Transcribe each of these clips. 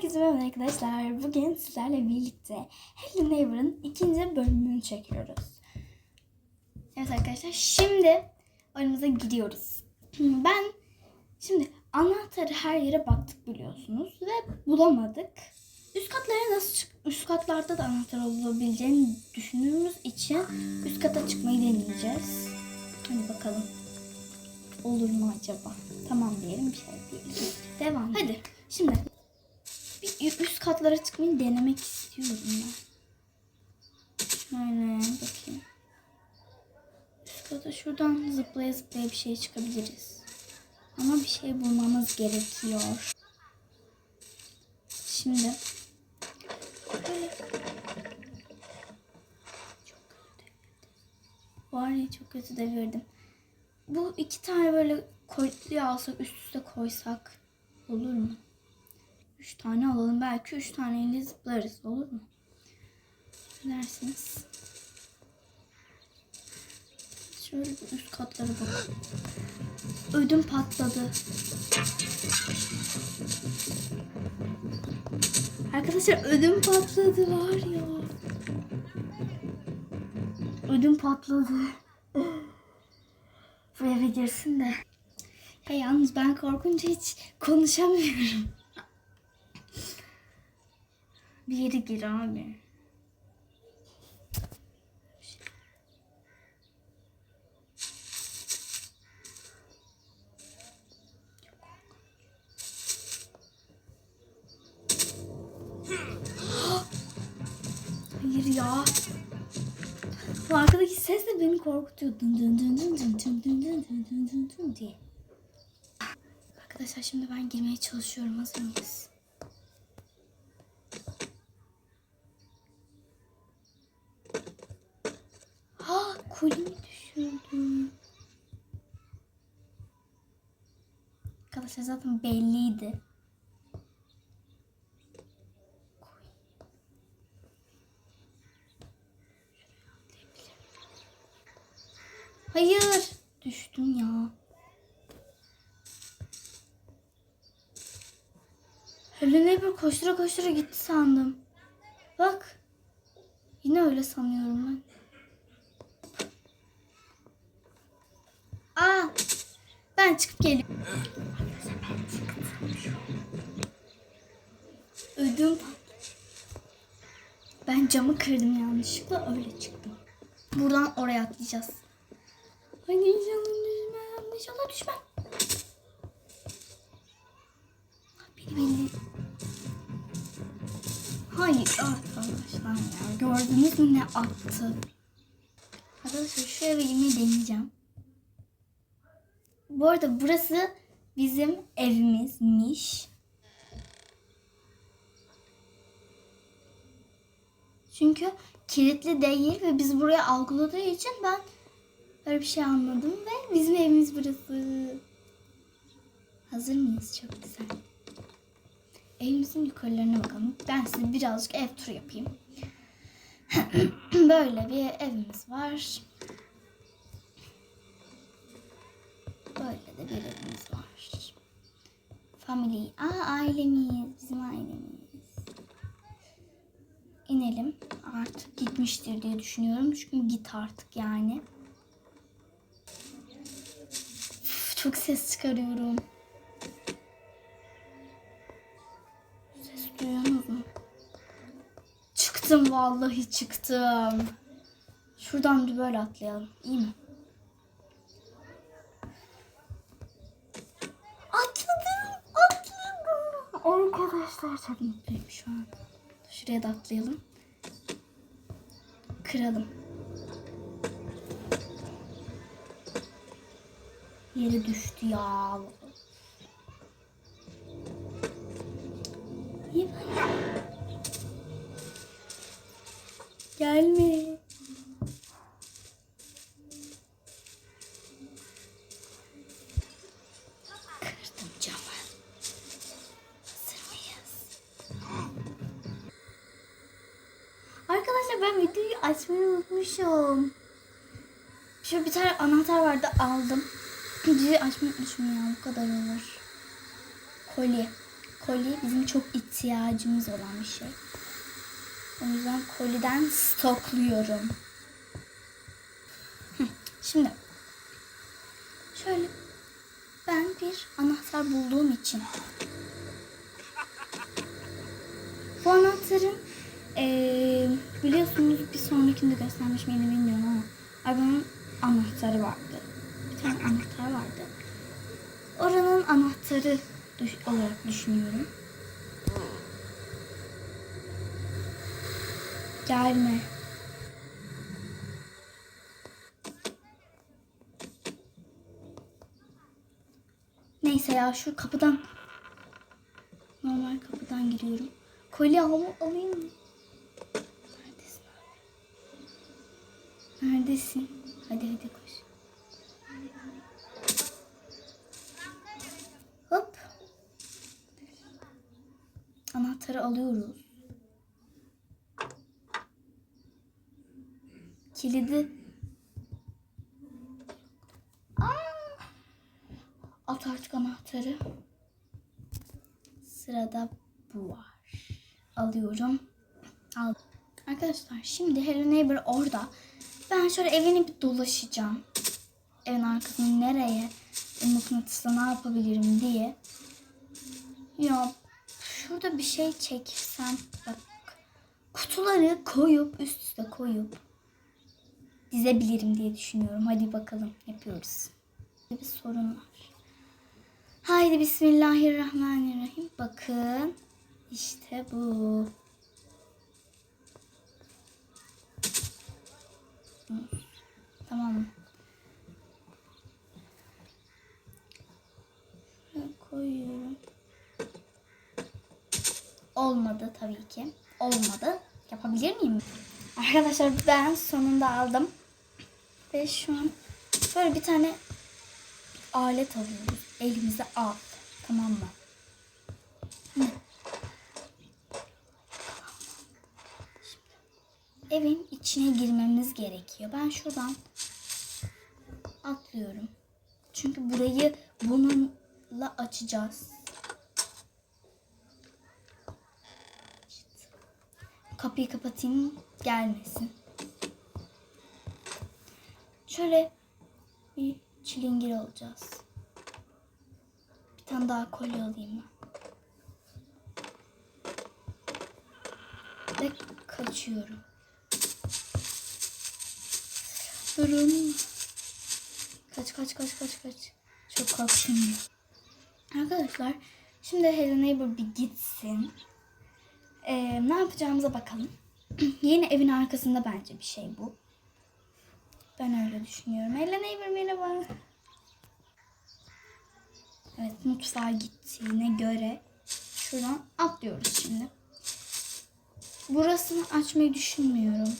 Herkese merhaba arkadaşlar. Bugün sizlerle birlikte Hello Neighbor'ın ikinci bölümünü çekiyoruz. Evet arkadaşlar şimdi oyunumuza gidiyoruz. Ben şimdi anahtarı her yere baktık biliyorsunuz ve bulamadık. Üst katlara nasıl çık üst katlarda da anahtar olabileceğini düşündüğümüz için üst kata çıkmayı deneyeceğiz. Hadi bakalım. Olur mu acaba? Tamam diyelim bir şey diyelim. Devam. Hadi. Şimdi üst katlara çıkmayı denemek istiyorum ben. Şöyle bakayım. Üst kata şuradan zıplaya zıplaya bir şey çıkabiliriz. Ama bir şey bulmamız gerekiyor. Şimdi böyle. Var ya çok kötü devirdim. Bu iki tane böyle koyutluyu alsak üst üste koysak olur mu? Üç tane alalım. Belki üç taneyle zıplarız. Olur mu? Dersiniz? Şöyle bir üst katlara bakalım. Ödüm patladı. Arkadaşlar ödüm patladı var ya. Ödüm patladı. Bu eve girsin de. Ya yalnız ben korkunca hiç konuşamıyorum. Bir yere gir abi. Hayır ya. Bu arkadaki ses de beni korkutuyor. Dın dın dın dın dın dın dın dın dın dın dın diye. Arkadaşlar şimdi ben girmeye çalışıyorum. Hazır mıyız? Arkadaşlar zaten belliydi. Hayır. Düştüm ya. Hello Neighbor koştura koştura gitti sandım. Bak. Yine öyle sanıyorum ben. Aa, ben çıkıp geliyorum. Ödüm. Ben camı kırdım yanlışlıkla öyle çıktım. Buradan oraya atlayacağız. Hadi inşallah düşmem. İnşallah düşmem. Beni beni. Hayır arkadaşlar ya. Gördünüz mü ne attı? Arkadaşlar şu eve girmeyi deneyeceğim. Bu arada burası bizim evimizmiş. Çünkü kilitli değil ve biz buraya algıladığı için ben böyle bir şey anladım ve bizim evimiz burası. Hazır mıyız? Çok güzel. Evimizin yukarılarına bakalım. Ben size birazcık ev turu yapayım. böyle bir evimiz var. Böyle de bir evimiz var. Family. Aa ailemiz. Bizim ailemiz. İnelim. Artık gitmiştir diye düşünüyorum. Çünkü git artık yani. Üf, çok ses çıkarıyorum. Ses duyuyorsunuz mu? Çıktım vallahi çıktım. Şuradan bir böyle atlayalım. İyi mi? Atladım. Atladım. Arkadaşlar çok mutluyum şu an. Şuraya da atlayalım. Kıralım. Yere düştü ya. Gelme. Unutmuşum. Şöyle bir tane anahtar vardı aldım. Videoyu açmayı unutmuşum ya bu kadar olur. Kolye. Koli bizim çok ihtiyacımız olan bir şey. O yüzden koliden stokluyorum. Şimdi şöyle ben bir anahtar bulduğum için bu anahtarın eee, biliyorsunuz bir sonrakinde göstermiş miydim bilmiyorum ama arabanın anahtarı vardı. Bir tane anahtar vardı. Oranın anahtarı düş- olarak düşünüyorum. Gelme. Neyse ya şu kapıdan normal kapıdan giriyorum. Kolye al alayım mı? Neredesin abi? Neredesin? Hadi hadi koş. Hop. Anahtarı alıyoruz. Kilidi. Aa! At artık anahtarı. Sırada bu var. Alıyorum. Al. Arkadaşlar şimdi Hello Neighbor orada. Ben şöyle evini bir dolaşacağım. Evin arkasını nereye mıknatısla ne yapabilirim diye. Ya şurada bir şey çeksem bak kutuları koyup üst üste koyup dizebilirim diye düşünüyorum. Hadi bakalım yapıyoruz. Bir sorun var. Haydi Bismillahirrahmanirrahim. Bakın işte bu. Tamam mı? Koyuyorum. Olmadı tabii ki. Olmadı. Yapabilir miyim? Arkadaşlar ben sonunda aldım. Ve şu an böyle bir tane alet alıyoruz. Elimize al. Tamam mı? Evin içine girmemiz gerekiyor. Ben şuradan atlıyorum. Çünkü burayı bununla açacağız. Kapıyı kapatayım gelmesin. Şöyle bir çilingir alacağız. Bir tane daha kolye alayım ben. Ve kaçıyorum. Durun. Kaç kaç kaç kaç kaç. Çok korktum. Arkadaşlar şimdi Hello Neighbor bir gitsin. Ee, ne yapacağımıza bakalım. Yeni evin arkasında bence bir şey bu. Ben öyle düşünüyorum. Hello Neighbor merhaba. Evet mutfağa gittiğine göre şuradan atlıyoruz şimdi. Burasını açmayı düşünmüyorum.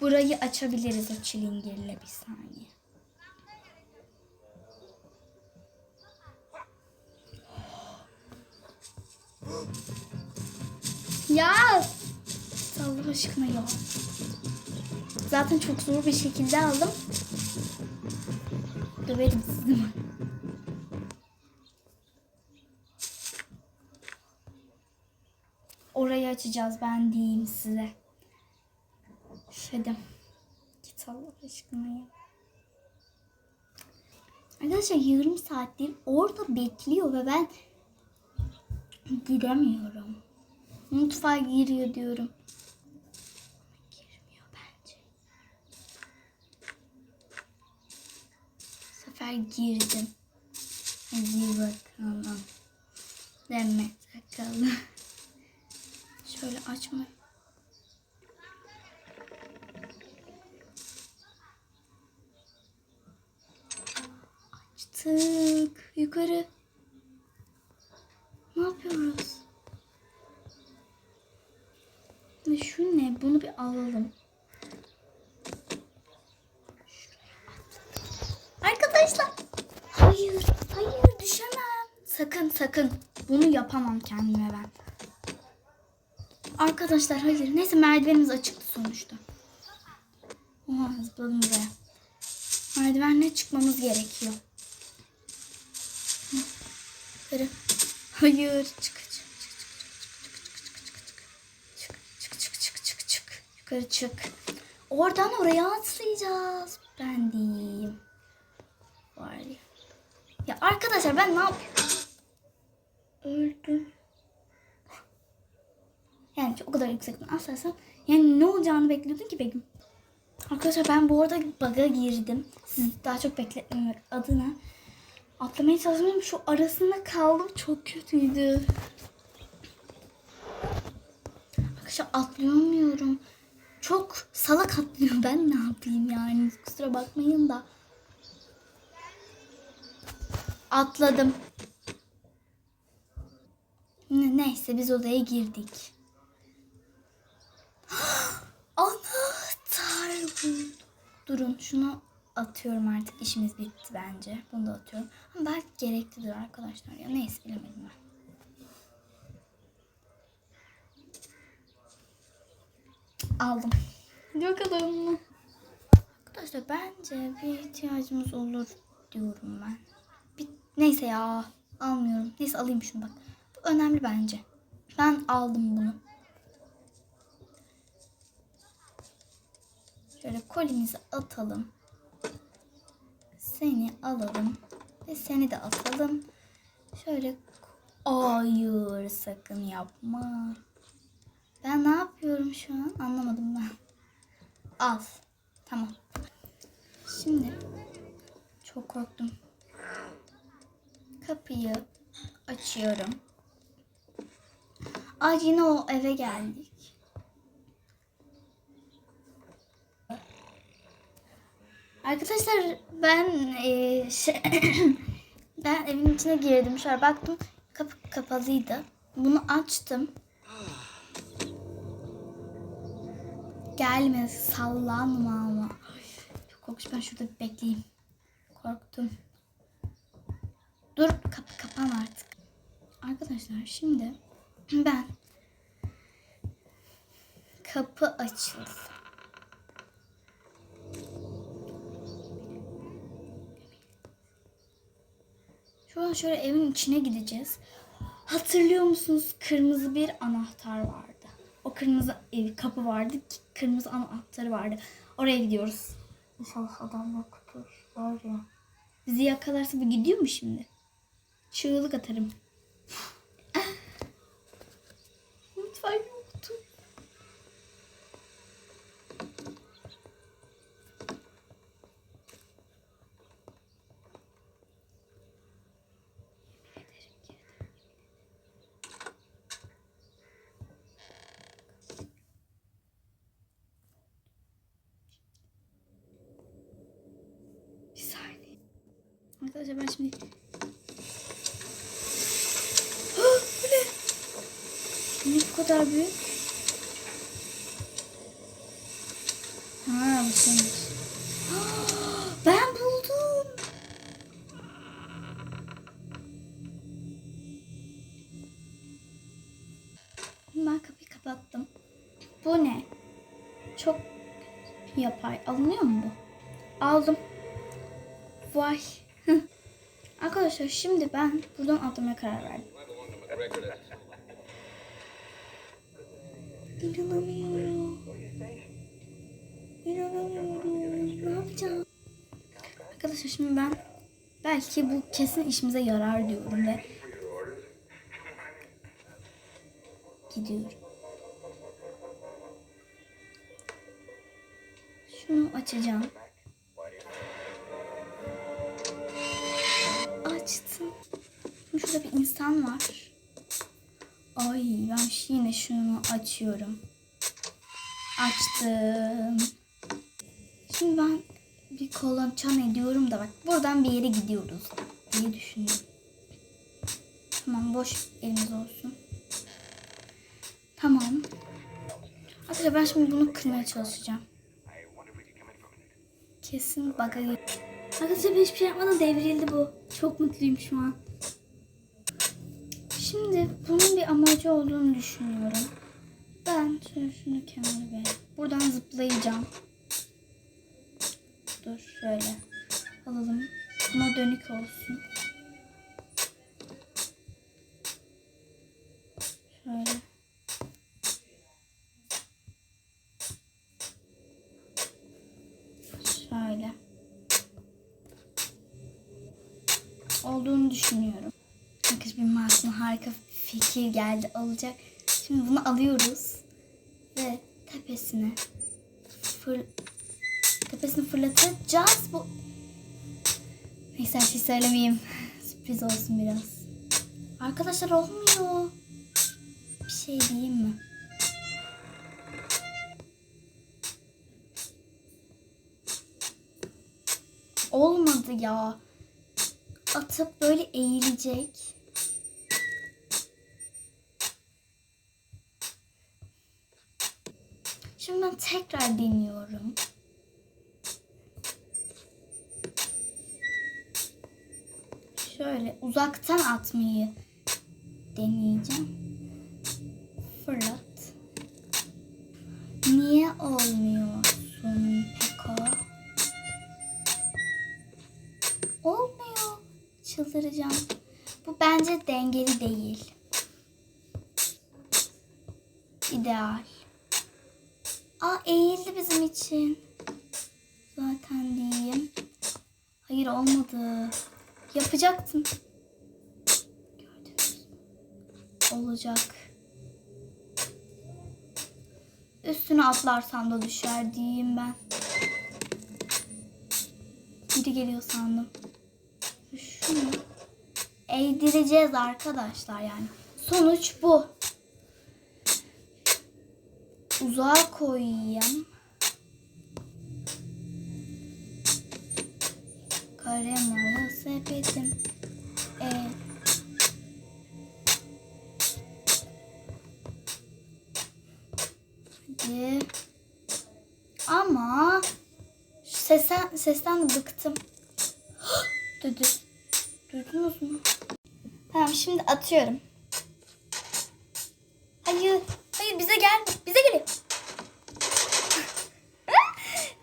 Burayı açabiliriz o çilingirle bir saniye. Ya Allah aşkına ya. Zaten çok zor bir şekilde aldım. Döverim sizi. Orayı açacağız ben diyeyim size. Hadi. Git Allah aşkına ya. Arkadaşlar yarım saattir orada bekliyor ve ben giremiyorum. Mutfağa giriyor diyorum. Girmiyor bence. Bu sefer girdim. Hadi bakalım. Demet bakalım. Şöyle açma. Açtık. Yukarı. Ne yapıyoruz? Ve şu ne? Bunu bir alalım. Şuraya atladım. Arkadaşlar. Hayır. Hayır düşemem. Sakın sakın. Bunu yapamam kendime ben. Arkadaşlar hayır. Neyse merdivenimiz açıktı sonuçta. Oha zıpladım buraya. Merdivenle çıkmamız gerekiyor. Yukarı. Hayır. Çık çık çık çık çık çık çık çık çık çık çık yukarı çık. Oradan oraya atlayacağız. Ben diyeyim. Var ya. Ya arkadaşlar ben ne yapıyorum? Öldüm. Yani o kadar yüksekten atlarsam yani ne olacağını bekliyordun ki Begüm? Arkadaşlar ben bu arada bug'a girdim. Sizi daha çok bekletmemek adına. Atlamaya çalışmıyorum. Şu arasında kaldım. Çok kötüydü. Arkadaşlar atlayamıyorum. Çok salak atlıyor. Ben ne yapayım yani? Kusura bakmayın da. Atladım. Ne- Neyse biz odaya girdik. Anahtar buldum. Durun şunu atıyorum artık. İşimiz bitti bence. Bunu da atıyorum. Ama belki gereklidir arkadaşlar ya. Neyse bilemedim ben. Aldım. Hadi bakalım. Arkadaşlar bence bir ihtiyacımız olur diyorum ben. Bir, neyse ya almıyorum. Neyse alayım şunu bak. Önemli bence. Ben aldım bunu. Şöyle kolimizi atalım. Seni alalım. Ve seni de atalım. Şöyle hayır sakın yapma. Ben ne yapıyorum şu an anlamadım ben. Al. Tamam. Şimdi çok korktum. Kapıyı açıyorum. Ay yine o eve geldik. Arkadaşlar ben eee, şey, ben evin içine girdim. Şöyle baktım kapı kapalıydı. Bunu açtım. Gelme sallanma ama. Ay, Çok korkunç ben şurada bekleyeyim. Korktum. Dur kapı kapan artık. Arkadaşlar şimdi ben kapı açıldı. Şu an şöyle evin içine gideceğiz. Hatırlıyor musunuz? Kırmızı bir anahtar vardı. O kırmızı ev kapı vardı. Kırmızı anahtarı vardı. Oraya gidiyoruz. İnşallah adam yoktur. Var ya. Bizi yakalarsa bu gidiyor mu şimdi? Çığlık atarım. Lütfen yoktu. Bir saniye. Arkadaşlar ben şimdi... Ah, bu ne? Ne bu kadar büyük? Ha bu Ben buldum. Ben kapıyı kapattım. Bu ne? Çok yapay. Alınıyor mu bu? Aldım. Vay. Arkadaşlar şimdi ben buradan atlamaya karar verdim. İnanamıyorum. İnanamıyorum. Ne yapacağım? Arkadaşlar şimdi ben belki bu kesin işimize yarar diyorum ve gidiyorum. Şunu açacağım. Açtım. Şurada bir insan var. Yine şunu açıyorum. Açtım. Şimdi ben bir kolaçan ediyorum da bak buradan bir yere gidiyoruz diye düşündüm. Tamam boş elimiz olsun. Tamam. Arkadaşlar ben şimdi bunu kırmaya çalışacağım. Kesin bug'a Arkadaşlar ben hiçbir şey yapmadan devrildi bu. Çok mutluyum şu an. Şimdi bunun bir amacı olduğunu düşünüyorum. Ben şöyle şunu kenara ver. Buradan zıplayacağım. Dur şöyle. Alalım. Buna dönük olsun. Şöyle. Şöyle. Olduğunu düşünüyorum. Arkadaşlar benim aklıma harika fikir geldi. Olacak. Şimdi bunu alıyoruz. Ve tepesine fır... tepesini fırlatacağız. Bu Neyse her şey söylemeyeyim. Sürpriz olsun biraz. Arkadaşlar olmuyor. Bir şey diyeyim mi? Olmadı ya. Atıp böyle eğilecek. Şimdi ben tekrar deniyorum. Şöyle uzaktan atmayı deneyeceğim. Fırlat. Niye olmuyorsun Peko? Olmuyor. Çıldıracağım. Bu bence dengeli değil. İdeal. Aa eğildi bizim için. Zaten diyeyim. Hayır olmadı. Yapacaktım. Gördünüz. Olacak. Üstüne atlarsam da düşer diyeyim ben. Biri geliyor sandım. Şunu eğdireceğiz arkadaşlar yani. Sonuç bu. Uzağa koyayım. Karemalı sepetim. E, hadi. Ama sesten, sesten bıktım. Dudu. Duydunuz mu? Tamam şimdi atıyorum. Hayır. Bize gel. Bize geliyor.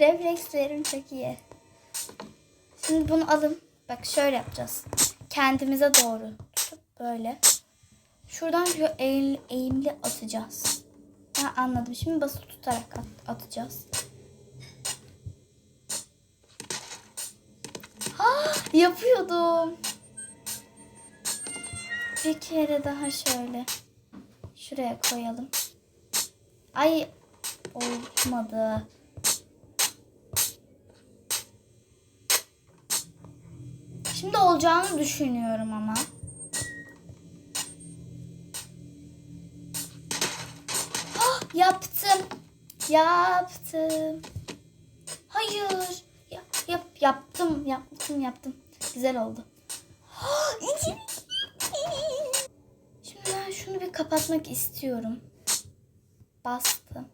Reflekslerim çok iyi. Şimdi bunu alın. Bak şöyle yapacağız. Kendimize doğru tutup böyle. Şuradan şu eğil, eğimli atacağız. Ha, anladım. Şimdi basılı tutarak at- atacağız. Ha, yapıyordum. Bir kere daha şöyle. Şuraya koyalım. Ay olmadı. Şimdi olacağını düşünüyorum ama. Ah, yaptım. Yaptım. Hayır. Yap, yap, yaptım, yaptım, yaptım. Güzel oldu. Ah, Şimdi ben şunu bir kapatmak istiyorum. Bastım.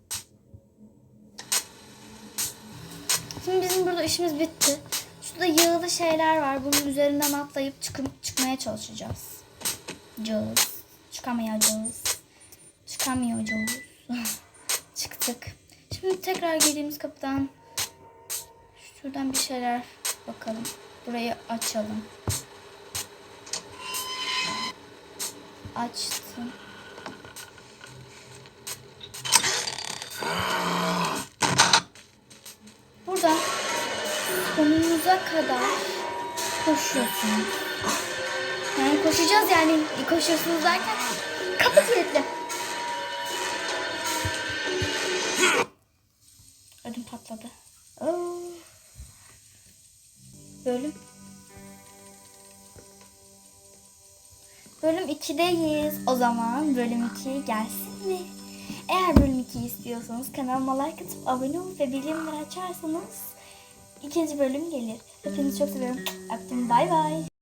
Şimdi bizim burada işimiz bitti. Şurada yağlı şeyler var. Bunun üzerinden atlayıp çıkıp çıkmaya çalışacağız. Cağız. Çıkamayacağız. Çıkamayacağız. Çıktık. Şimdi tekrar girdiğimiz kapıdan şuradan bir şeyler bakalım. Burayı açalım. Açtım. Buradan sonunuza kadar koşuyorsunuz. Yani koşacağız yani koşuyorsunuz derken kapı kilitli. Ödüm patladı. Oo. Bölüm. Bölüm 2'deyiz. O zaman bölüm 2 gelsin mi? Eğer bölüm 2 istiyorsanız kanalıma like atıp abone olup ve bildirimleri açarsanız ikinci bölüm gelir. Hepinizi çok seviyorum. Öptüm. Bay bay.